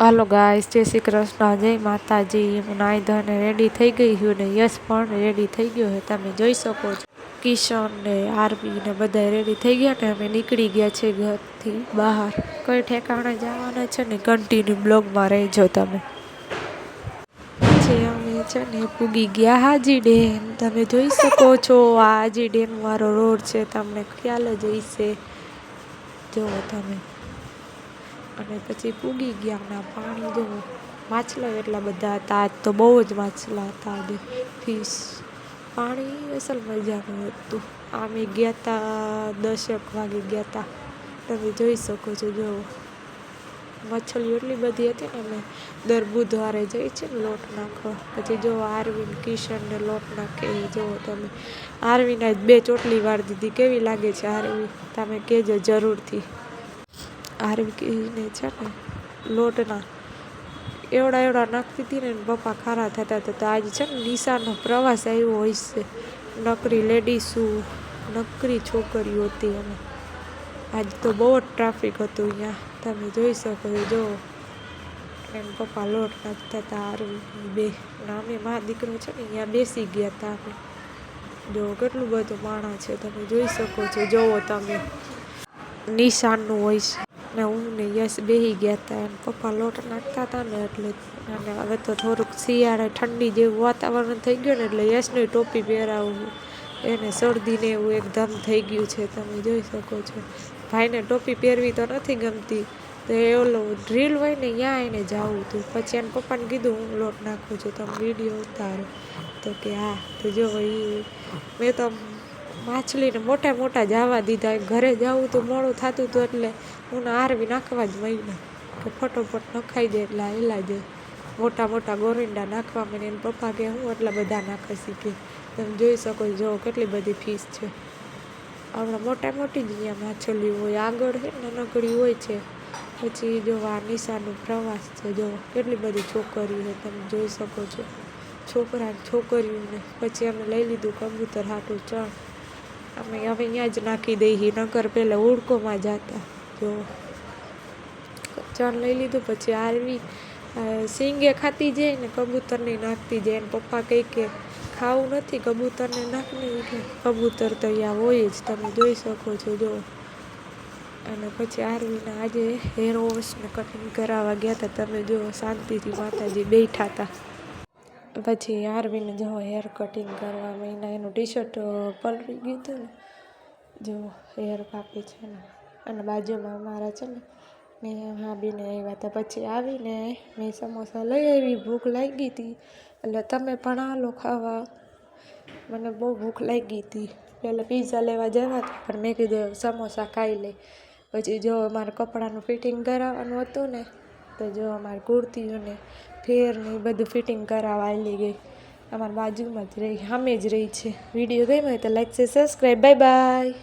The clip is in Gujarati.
હાલો ગાઈસ, જય શ્રી કૃષ્ણ, જય માતાજી. હું નાઈ ધોઈને રેડી થઈ ગઈ છું ને યશ પણ રેડી થઈ ગયો છે. તમે જોઈ શકો છો. કિશન ને આરબી ને બધા રેડી થઈ ગયા ને અમે નીકળી ગયા છે ઘરથી બહાર. કઈ ઠેકાણે જવાના છે ને કન્ટિન્યુ બ્લોગમાં રહેજો તમે. પછી અમે છે ને પૂગી ગયા હાજી ડેમ. તમે જોઈ શકો છો, આ હાજી ડેમ વાળો રોડ છે. તમને ખ્યાલ જ હશે. જુઓ તમે. અને પછી પૂગી ગયા અને પાણી જો માછલા એટલા બધા હતા, આજ તો બહુ જ માછલા હતા આજે ફિશ. પાણી અસલ મજાનું હતું. અમે ગયા હતા દશેક વાગે ગયા હતા તમે જોઈ શકો છો જો. મછલીઓ એટલી બધી હતી ને અમે દર બુધવારે જઈએ છીએ ને લોટ નાખવા. પછી જો આરવીન કિશનને લોટ નાખે એ જુઓ તમે. આરવીને બે ચોટલી વાર દીધી. કેવી લાગે છે આરવી તમે કહેજો જરૂરથી. આરવીને છે ને, લોટના એવડા એવડા નાખતી હતી ને પપ્પા ખારા થતા તો આજે છે ને નિશાનો પ્રવાસ આવ્યો હોય છે. નકરી લેડીસુ, નકરી છોકરીઓ હતી અને આજ તો બહુ જ ટ્રાફિક હતું અહીંયા. તમે જોઈ શકો છો, જો. એમ પપ્પા લોટ નાખતા હતા આરવી બે. અમે મા દીકરો છે ને, અહીંયા બેસી ગયા હતા અમે. જો, કેટલું બધું માણા છે, તમે જોઈ શકો છો. જોવો તમે. નિશાનનું હોય છે. ને હું ને યશ બેસી ગયા હતા એમ પપ્પા લોટ નાખતા હતા ને એટલે અને હવે તો થોડુંક શિયાળે ઠંડી જેવું વાતાવરણ થઈ ગયું ને એટલે યશની ટોપી પહેરાવું એને શરદીને એવું એકદમ થઈ ગયું છે તમે જોઈ શકો છો ભાઈને ટોપી પહેરવી તો નથી ગમતી તો એ ઓલો ડ્રીલ હોય ને ત્યાં એને જવું હતું પછી એને પપ્પાને કીધું હું લોટ નાખું છું તમે વીડિયો ઉતારો તો કે હા તો જો એ મેં તો માછલીને મોટા મોટા જવા દીધા. ઘરે જવું તો મોડું થતું હતું એટલે હું આરવી નાખવા જ માંડ્યા કે ફટોફટ નખાઈ દે એટલે હેલા જાય મોટા મોટા ગોરિંડા નાખવા મને એને પપ્પા કે હું એટલા બધા નાખે શીખી તમે જોઈ શકો જો કેટલી બધી ફીસ છે. હમણાં મોટા મોટી જ અહીંયા માછલી હોય. આગળ છે ને નકડી હોય છે. પછી જો આ નિશાનું પ્રવાસ છે જો કેટલી બધી છોકરીઓ છે. તમે જોઈ શકો છો. છોકરા છોકરીઓને. પછી અમે લઈ લીધું કબૂતર હાટું ચણ. અમે હવે અહીંયા જ નાખી દઈએ નગર પહેલાં ઉડકોમાં જતા. જો ચણ લઈ લીધું, પછી આરવી સિંગે ખાતી જાય ને કબૂતરને નાખતી જાય. ને પપ્પા કહે કે, ખાવું નથી, કબૂતરને નાખને કબૂતર તો અહીંયા હોય જ, તમે જોઈ શકો છો, જો. અને પછી આરવીને આજે હેર વોશને કટિંગ કરાવવા ગયા હતા તમે જો, શાંતિથી માતાજી બેઠા હતા પછી આરવીને જો હેર કટિંગ કરવા મહિના એનું ટી શર્ટ પલળી ગયું હતું ને, જો હેર કાપી છે ને, અને બાજુમાં અમારા છે ને, મેં ભાભીને આવ્યા હતા. પછી આવીને મેં સમોસા લઈ આવી, ભૂખ લાગી હતી. એટલે તમે પણ આલો ખાવા. મને બહુ ભૂખ લાગી હતી. પહેલાં પીઝા લેવા જવા હતા, પણ મેં કીધું સમોસા ખાઈ લઈ પછી જો મારે કપડાનું ફિટિંગ કરાવવાનું હતું ને તો જો અમારે કુર્તીઓને ફેરને બધું ફિટિંગ કરાવવા આવી ગઈ. અમારી બાજુમાં જ રહી, સામે જ રહી છે. વીડિયો ગમ્યો હોય તો લાઈક છે સબસ્ક્રાઈબ બાય બાય